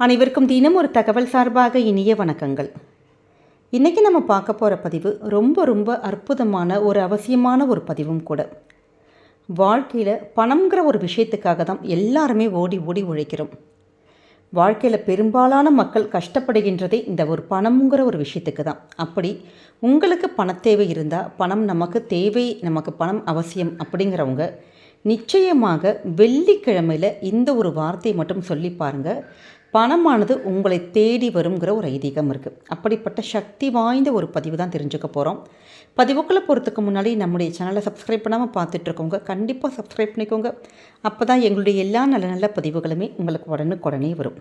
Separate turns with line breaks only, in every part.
அனைவருக்கும் தினம் ஒரு தகவல் சார்பாக இனிய வணக்கங்கள். இன்றைக்கி நம்ம பார்க்க போகிற பதிவு ரொம்ப ரொம்ப அற்புதமான ஒரு அவசியமான ஒரு பதிவும் கூட. வாழ்க்கையில் பணம்ங்கிற ஒரு விஷயத்துக்காக தான் எல்லாருமே ஓடி ஓடி உழைக்கிறோம். வாழ்க்கையில் பெரும்பாலான மக்கள் கஷ்டப்படுகின்றதே இந்த ஒரு பணம்ங்கிற ஒரு விஷயத்துக்கு தான். அப்படி உங்களுக்கு பணத்தேவை இருந்தால் பணம் நமக்கு தேவை நமக்கு பணம் அவசியம் அப்படிங்கிறவங்க நிச்சயமாக வெள்ளிக்கிழமையில் இந்த ஒரு வார்த்தையை மட்டும் சொல்லி பாருங்கள் பணமானது உங்களை தேடி வருங்கிற ஒரு ஐதீகம் இருக்குது அப்படிப்பட்ட சக்தி வாய்ந்த ஒரு பதிவு தான் தெரிஞ்சுக்க போகிறோம் பதிவுக்குள்ளே போகிறதுக்கு முன்னாடி நம்முடைய சேனலை சப்ஸ்கிரைப் பண்ணாமல் பார்த்துட்ருக்கோங்க கண்டிப்பாக சப்ஸ்கிரைப் பண்ணிக்கோங்க. அப்போ தான் எங்களுடைய எல்லா நல்ல நல்ல பதிவுகளுமே உங்களுக்கு உடனுக்குடனே வரும்.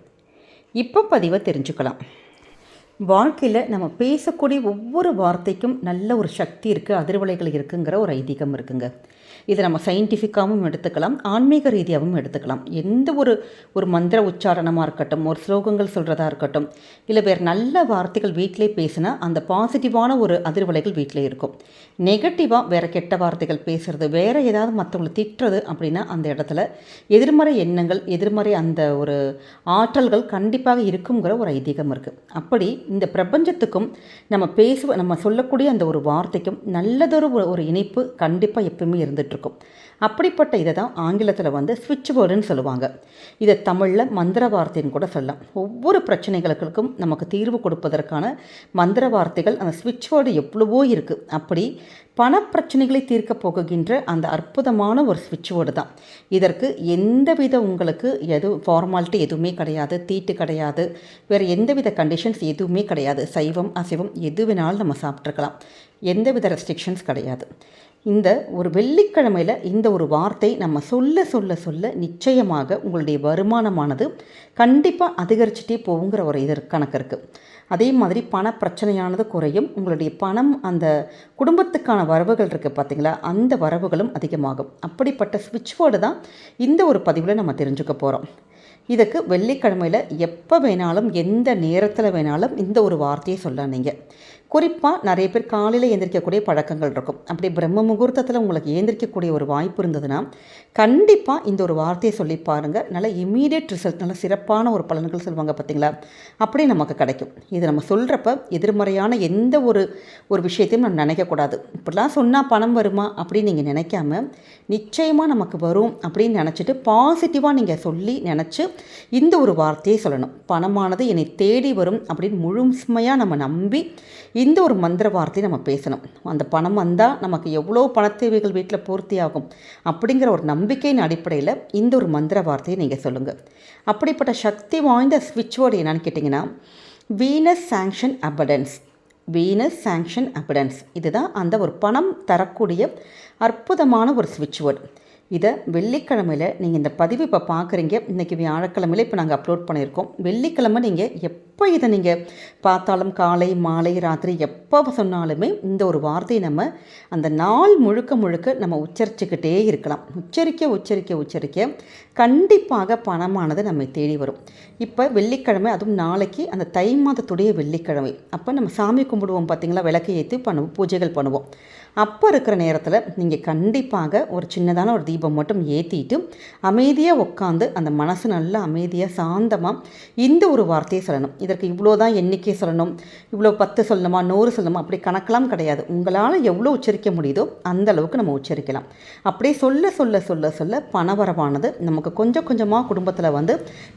இப்போ பதிவை தெரிஞ்சுக்கலாம். வாழ்க்கையில் நம்ம பேசக்கூடிய ஒவ்வொரு வார்த்தைக்கும் நல்ல ஒரு சக்தி இருக்குது அதிர்வலைகள் இருக்குங்கிற ஒரு ஐதீகம் இருக்குங்க. இதை நம்ம சயின்டிஃபிக்காகவும் எடுத்துக்கலாம் ஆன்மீக ரீதியாகவும் எடுத்துக்கலாம். எந்த ஒரு ஒரு மந்திர உச்சாரணமாக இருக்கட்டும் ஒரு ஸ்லோகங்கள் சொல்கிறதா இருக்கட்டும் இல்லை வேறு நல்ல வார்த்தைகள் வீட்டிலே பேசினா அந்த பாசிட்டிவான ஒரு அதிர்வலைகள் வீட்டிலே இருக்கும். நெகட்டிவாக வேறு கெட்ட வார்த்தைகள் பேசுகிறது வேறு ஏதாவது மற்றவங்களை திட்டுறது அப்படின்னா அந்த இடத்துல எதிர்மறை எண்ணங்கள் எதிர்மறை அந்த ஒரு ஆற்றல்கள் கண்டிப்பாக இருக்குங்கிற ஒரு ஐதீகம் இருக்குது அப்படி இந்த பிரபஞ்சத்துக்கும் நம்ம பேசுவ நம்ம சொல்லக்கூடிய அந்த ஒரு வார்த்தைக்கும் நல்லதொரு ஒரு- ஒரு இணைப்பு கண்டிப்பாக எப்பவுமே இருந்துகிட்ருக்கும் அப்படிப்பட்ட இதை தான் ஆங்கிலத்தில் வந்து ஸ்விட்ச் வேர்டுன்னு சொல்லுவாங்க. இதை தமிழில் மந்திர வார்த்தைன்னு கூட சொல்லலாம். ஒவ்வொரு பிரச்சனைகளுக்கும் நமக்கு தீர்வு கொடுப்பதற்கான மந்திர வார்த்தைகள் அந்த ஸ்விட்ச் வேர்டு எவ்வளவோ இருக்குது அப்படி பணப்பிரச்சனைகளை தீர்க்கப் போகுகின்ற அந்த அற்புதமான ஒரு சுவிட்ச் போர்டு தான். இதற்கு எந்தவித உங்களுக்கு எது ஃபார்மாலிட்டி எதுவுமே கிடையாது தீட்டு கிடையாது வேறு எந்தவித கண்டிஷன்ஸ் எதுவுமே கிடையாது. சைவம் அசைவம் எது வேணாலும் நம்ம சாப்பிட்ருக்கலாம் எந்தவித ரெஸ்ட்ரிக்ஷன்ஸ் கிடையாது. இந்த ஒரு வெள்ளிக்கிழமையில் இந்த ஒரு வார்த்தை நம்ம சொல்ல சொல்ல சொல்ல நிச்சயமாக உங்களுடைய வருமானமானது கண்டிப்பாக அதிகரிச்சுட்டே போகுங்கிற ஒரு இது கணக்கு இருக்குது அதே மாதிரி பண பிரச்சனையானது குறையும். உங்களுடைய பணம் அந்த குடும்பத்துக்கான வரவுகள் இருக்குது பார்த்தீங்களா அந்த வரவுகளும் அதிகமாகும். அப்படிப்பட்ட ஸ்விட்ச் வேர்டு தான் இந்த ஒரு பதிவில் நம்ம தெரிஞ்சுக்க போகிறோம் இதுக்கு வெள்ளிக்கிழமையில் எப்போ வேணாலும் எந்த நேரத்தில் வேணாலும் இந்த ஒரு வார்த்தையை சொல்ல நீங்கள் குறிப்பாக நிறைய பேர் காலையில் எழுந்திரிக்கக்கூடிய பழக்கங்கள் இருக்கும். அப்படி பிரம்ம முகூர்த்தத்தில் உங்களுக்கு எழுந்திரிக்கக்கூடிய ஒரு வாய்ப்பு இருந்ததுன்னா கண்டிப்பாக இந்த ஒரு வார்த்தையை சொல்லி பாருங்கள் நல்ல இமீடியட் ரிசல்ட் நல்ல சிறப்பான ஒரு பலன்கள் சொல்லுவாங்க பார்த்தீங்களா அப்படி நமக்கு கிடைக்கும். இது நம்ம சொல்கிறப்ப எதிர்மறையான எந்த ஒரு ஒரு விஷயத்தையும் நம்ம நினைக்கக்கூடாது. இப்படிலாம் சொன்னால் பணம் வருமா? அப்படின்னு நீங்கள் நினைக்காம நிச்சயமாக நமக்கு வரும் அப்படின்னு நினச்சிட்டு பாசிட்டிவாக நீங்கள் சொல்லி நினச்சி இந்த ஒரு வார்த்தையை சொல்லணும். பணமானது என்னை தேடி வரும் அப்படின்னு முழுமையாக நம்ம நம்பி இந்த ஒரு மந்திர வார்த்தையை நம்ம பேசணும். அந்த பணம் வந்தால் நமக்கு எவ்வளோ பணத்தேவைகள் வீட்டில் பூர்த்தி ஆகும் அப்படிங்கிற ஒரு நம்பிக்கையின் அடிப்படையில் இந்த ஒரு மந்திர வார்த்தையை நீங்கள் சொல்லுங்கள் அப்படிப்பட்ட சக்தி வாய்ந்த ஸ்விட்ச் வேர்டு என்னன்னு கேட்டிங்கன்னா Venus sanction abundance Venus sanction abundance இதுதான் அந்த ஒரு பணம் தரக்கூடிய அற்புதமான ஒரு ஸ்விட்ச் வேர்டு இதை வெள்ளிக்கிழமையில் நீங்கள் இந்த பதிவு இப்போ பார்க்குறீங்க இன்றைக்கி வியாழக்கிழமையில் இப்போ நாங்கள் அப்லோட் பண்ணியிருக்கோம். வெள்ளிக்கிழமை நீங்கள் எப்போ இதை நீங்கள் பார்த்தாலும் காலை மாலை ராத்திரி எப்போ சொன்னாலுமே இந்த ஒரு வார்த்தையை நம்ம அந்த நாள் முழுக்க முழுக்க நம்ம உச்சரிச்சுக்கிட்டே இருக்கலாம். உச்சரிக்க உச்சரிக்க உச்சரிக்க கண்டிப்பாக பணமானது நம்மை தேடி வரும். இப்போ வெள்ளிக்கிழமை அதுவும் நாளைக்கு அந்த தை மாதத்துடைய வெள்ளிக்கிழமை. அப்போ நம்ம சாமி கும்பிடுவோம் பார்த்தீங்களா விளக்கு ஏற்றி பண்ணுவோம் பூஜைகள் பண்ணுவோம். அப்போ இருக்கிற நேரத்தில் நீங்கள் கண்டிப்பாக ஒரு சின்னதான ஒரு தீபம் மட்டும் ஏற்றிட்டு அமைதியாக உட்காந்து அந்த மனசு நல்லா அமைதியாக சாந்தமாக இந்த ஒரு வார்த்தையை சொல்லணும். இதற்கு இவ்வளோ தான் எண்ணிக்கை சொல்லணும் இவ்வளோ பத்து சொல்லணுமா நூறு சொல்லணுமா அப்படி கணக்கெலாம் கிடையாது. உங்களால் எவ்வளோ உச்சரிக்க முடியுதோ அந்த அளவுக்கு நம்ம உச்சரிக்கலாம். அப்படியே சொல்ல சொல்ல சொல்ல சொல்ல பணவரவானது நமக்கு கொஞ்சம் கொஞ்சமாக குடும்பத்தில் வந்து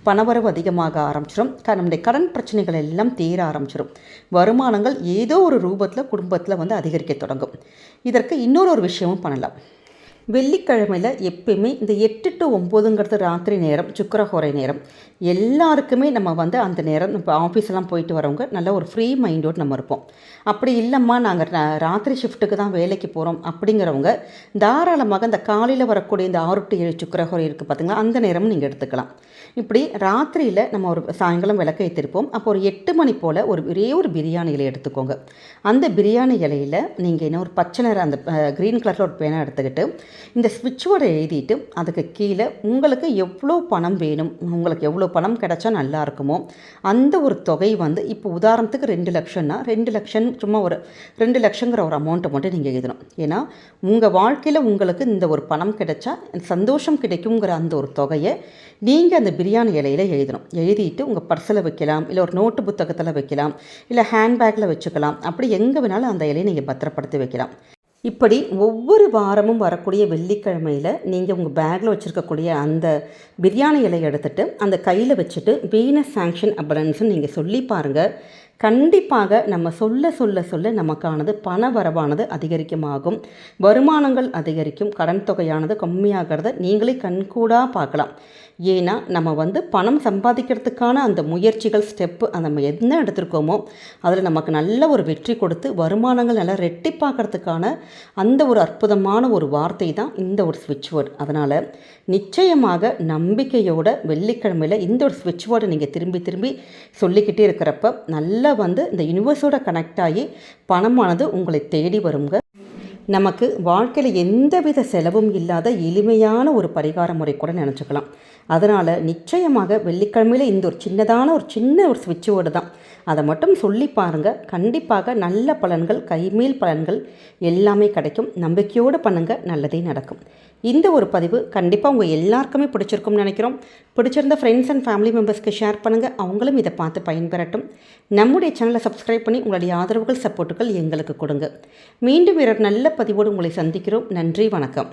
பணவரவு அதிகமாக ஆரம்பிச்சிடும் நம்முடைய கடன் பிரச்சனைகள் எல்லாம் தீர ஆரம்பிச்சிடும் வருமானங்கள் ஏதோ ஒரு ரூபத்தில் குடும்பத்தில் வந்து அதிகரிக்க தொடங்கும். இதற்கு இன்னொரு ஒரு விஷயமும் பண்ணலாம். வெள்ளிக்கிழமையில் எப்பயுமே இந்த எட்டு டு ஒம்போதுங்கிறது ராத்திரி நேரம் சுக்கரஹோரை நேரம். எல்லாருக்குமே நம்ம வந்து அந்த நேரம் இப்போ ஆஃபீஸ்லாம் போயிட்டு வரவங்க நல்ல ஒரு ஃப்ரீ மைண்டோடு நம்ம இருப்போம். அப்படி இல்லைம்மா நாங்கள் ராத்திரி ஷிஃப்ட்டுக்கு தான் வேலைக்கு போகிறோம் அப்படிங்கிறவங்க தாராளமாக இந்த காலையில் வரக்கூடிய இந்த ஆறு டு ஏழு சுக்கரஹோரை இருக்குது பார்த்திங்களா அந்த நேரமும் நீங்கள் எடுத்துக்கலாம். இப்படி ராத்திரியில் நம்ம ஒரு சாயங்காலம் விளக்க வைத்திருப்போம் அப்போ ஒரு எட்டு மணி போல் ஒரு ஒரே ஒரு பிரியாணி இலை எடுத்துக்கோங்க. அந்த பிரியாணி இலையில் நீங்கள் என்ன ஒரு பச்சை நிற அந்த க்ரீன் கலரில் ஒரு பேனா எடுத்துக்கிட்டு இந்த ஸ்விட்ச் வேர்டை எழுதிட்டு அதுக்கு கீழே உங்களுக்கு எவ்வளோ பணம் வேணும் உங்களுக்கு எவ்வளோ பணம் கிடைச்சா நல்லா இருக்குமோ அந்த ஒரு தொகை வந்து இப்போ உதாரணத்துக்கு ரெண்டு லட்சம்னா ரெண்டு லட்சம் சும்மா ஒரு ரெண்டு லட்சங்கிற ஒரு அமௌண்ட்டை மட்டும் நீங்கள் எழுதணும். ஏன்னா உங்கள் வாழ்க்கையில் உங்களுக்கு இந்த ஒரு பணம் கிடைச்சா சந்தோஷம் கிடைக்குங்கிற அந்த ஒரு தொகையை நீங்கள் அந்த பிரியாணி இலையில் எழுதணும். எழுதிட்டு உங்கள் பர்ஸில் வைக்கலாம் இல்லை ஒரு நோட்டு புத்தகத்தில் வைக்கலாம் இல்லை ஹேண்ட்பேக்கில் வச்சுக்கலாம். அப்படி எங்கே வேணாலும் அந்த இலையை நீங்கள் பத்திரப்படுத்தி வைக்கலாம். இப்படி ஒவ்வொரு வாரமும் வரக்கூடிய வெள்ளிக்கிழமையில் நீங்கள் உங்கள் பேக்கில் வச்சுருக்கக்கூடிய அந்த பிரியாணி இலையை எடுத்துகிட்டு அந்த கையில் வச்சுட்டு வீனஸ் சாங்ஷன் அப்படின்னு நீங்கள் சொல்லி பாருங்கள் கண்டிப்பாக நம்ம சொல்ல சொல்ல சொல்ல நமக்கானது பண வரவானது அதிகரிக்குமாகும். வருமானங்கள் அதிகரிக்கும். கடன் தொகையானது கம்மியாகிறத நீங்களே கண்கூடாக பார்க்கலாம். ஏன்னா நம்ம வந்து பணம் சம்பாதிக்கிறதுக்கான அந்த முயற்சிகள் ஸ்டெப்பு நம்ம என்ன எடுத்திருக்கோமோ அதில் நமக்கு நல்ல ஒரு வெற்றி கொடுத்து வருமானங்கள் நல்லா ரெட்டிப்பாக்கிறதுக்கான அந்த ஒரு அற்புதமான ஒரு வார்த்தை தான் இந்த ஒரு ஸ்விட்ச் வேர்டு அதனால் நிச்சயமாக நம்பிக்கையோட வெள்ளிக்கிழமையில் இந்த ஒரு ஸ்விட்ச் வேர்டை நீங்கள் திரும்பி திரும்பி சொல்லிக்கிட்டே இருக்கிறப்ப நல்ல வந்து இந்த யூனிவர்ஸோட கனெக்ட் ஆகி பணமானது உங்களை தேடி வருங்க. நமக்கு வாழ்க்கையில் எந்தவித செலவும் இல்லாத எளிமையான ஒரு பரிகார முறை கூட நினச்சிக்கலாம். அதனால் நிச்சயமாக வெள்ளிக்கிழமையில் இந்த ஒரு சின்னதான ஒரு சின்ன ஒரு சுவிட்ச் வேர்டு தான். அதை மட்டும் சொல்லி பாருங்கள் கண்டிப்பாக நல்ல பலன்கள் கைமேல் பலன்கள் எல்லாமே கிடைக்கும். நம்பிக்கையோடு பண்ணுங்கள் நல்லதே நடக்கும். இந்த ஒரு பதிவு கண்டிப்பாக உங்கள் எல்லாருக்குமே பிடிச்சிருக்கும்னு நினைக்கிறோம். பிடிச்சிருந்த ஃப்ரெண்ட்ஸ் அண்ட் ஃபேமிலி மெம்பர்ஸ்க்கு ஷேர் பண்ணுங்கள் அவங்களும் இதை பார்த்து பயன்பெறட்டும். நம்முடைய சேனலை சப்ஸ்கிரைப் பண்ணி உங்களுடைய ஆதரவுகள் சப்போர்ட்டுகள் எங்களுக்கு கொடுங்க. மீண்டும் வீரர் நல்ல பதிவோடு உங்களை சந்திக்கிறோம். நன்றி வணக்கம்.